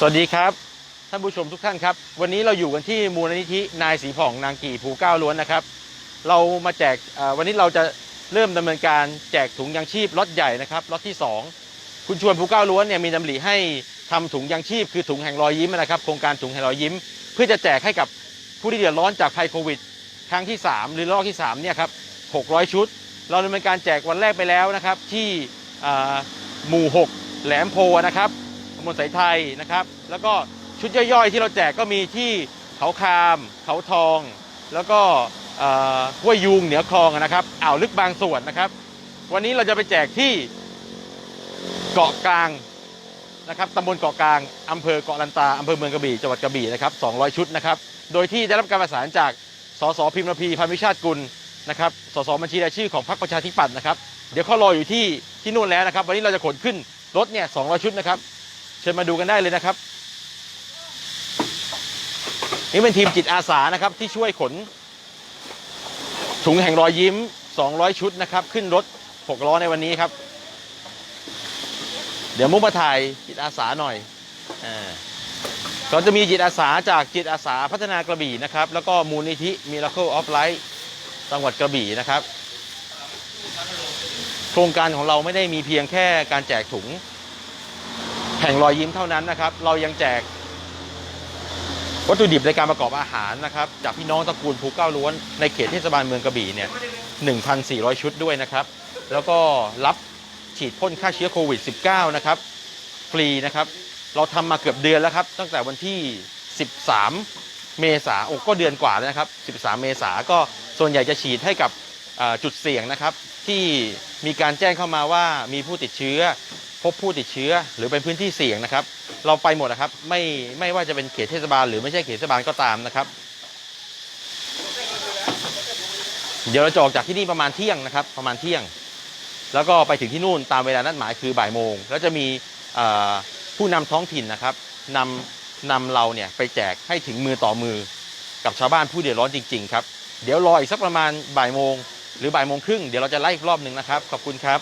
สวัสดีครับ ท่านผู้ชมทุกท่านครับ วันนี้เราอยู่กันที่มูลนิธินายสีผ่องนางกี่ภูเก้าล้วนนะครับ เรามาแจกวันนี้เราจะเริ่มดำเนินการแจกถุงยางชีพล็อตใหญ่นะครับล็อตที่ 2 คุณชวนภูเก้าล้วนเนี่ยมีดำริให้ทำถุงยางชีพคือถุงแห่งรอยยิ้มนะครับโครงการถุงแห่งรอยยิ้ม เพื่อจะแจกให้กับผู้ที่เดือดร้อนจากภัยโควิดครั้งที่ 3 หรือรอบที่3เนี่ยครับ600 ชุด เราดำเนินการแจกวันแรกไปแล้วนะครับที่หมู่ 6 แหลมโพนะครับ ตำบลสายไทยนะครับ แล้วก็ชุดย่อยๆ ที่เราแจกก็มีที่เขาคาม เขาทอง แล้วก็ห้วยยุงเหนือคลองนะครับอ่าวลึกบางส่วนนะครับ วันนี้เราจะไปแจกที่เกาะกลางนะครับตำบลเกาะกลางอำเภอเกาะลันตาอำเภอเมืองกระบี่จังหวัดกระบี่นะครับ200 ชุดนะครับ โดยที่ได้รับการประสานจากสสพิมพ์ระพีพันวิชาติกุลนะครับสสบัญชีรายชื่อของพรรคประชาธิปัตย์นะครับ เดี๋ยวเขารออยู่ที่ที่นู่นแล้วนะครับ วันนี้เราจะขนขึ้นรถเนี่ย200 ชุดนะครับ ชิญมาดูกันได้เลยนะครับ นี่เป็นทีมจิตอาสานะครับ ที่ช่วยขน ถุงแห่งรอยยิ้ม 200 ชุดนะครับ ขึ้นรถ 6 ล้อในวันนี้ครับ เดี๋ยวมุกมาถ่ายจิตอาสาหน่อยอาก็จะมีจิตอาสาจากจิตอาสาพัฒนากระบี่นะครับ แล้วก็มูลนิธิ Miracle of Light จังหวัดกระบี่นะครับ โครงการของเราไม่ได้มีเพียงแค่การแจกถุง ห่งรอยยิ้มเท่านั้นนะครับ เรายังแจก วัตถุดิบในการประกอบอาหารนะครับ จากพี่น้องตระกูลภูเก้าล้วนในเขตเทศบาลเมืองกระบี่เนี่ย1,400 ชุดด้วยนะครับ แล้วก็รับฉีดพ่นฆ่าเชื้อโควิด -19 นะครับ ฟรีนะครับ เราทำมาเกือบเดือนแล้วครับ ตั้งแต่วันที่ 13 เมษาโอ้ก็เดือนกว่าแล้วนะครับ 13 เมษาก็ส่วนใหญ่จะฉีดให้กับจุดเสี่ยงนะครับ ที่มีการแจ้งเข้ามาว่ามีผู้ติดเชื้อ พบผู้ติดเชื้อหรือเป็นพื้นที่เสี่ยงนะครับ เราไปหมดนะครับ ไม่ไม่ว่าจะเป็นเขตเทศบาลหรือไม่ใช่เขตเทศบาลก็ตามนะครับ เดี๋ยวเราจะออกจากที่นี่ประมาณเที่ยงนะครับ ประมาณเที่ยง แล้วก็ไปถึงที่นู่นตามเวลานัดหมายคือบ่ายโมง แล้วจะมีผู้นำท้องถิ่นนะครับนำนำเราเนี่ยไปแจกให้ถึงมือต่อมือ กับชาวบ้านผู้เดือดร้อนจริง ๆ ครับ เดี๋ยวรออีกสักประมาณบ่ายโมงหรือบ่ายโมงครึ่งเดี๋ยวเราจะไล่อีกรอบหนึ่งนะครับ ขอบคุณครับ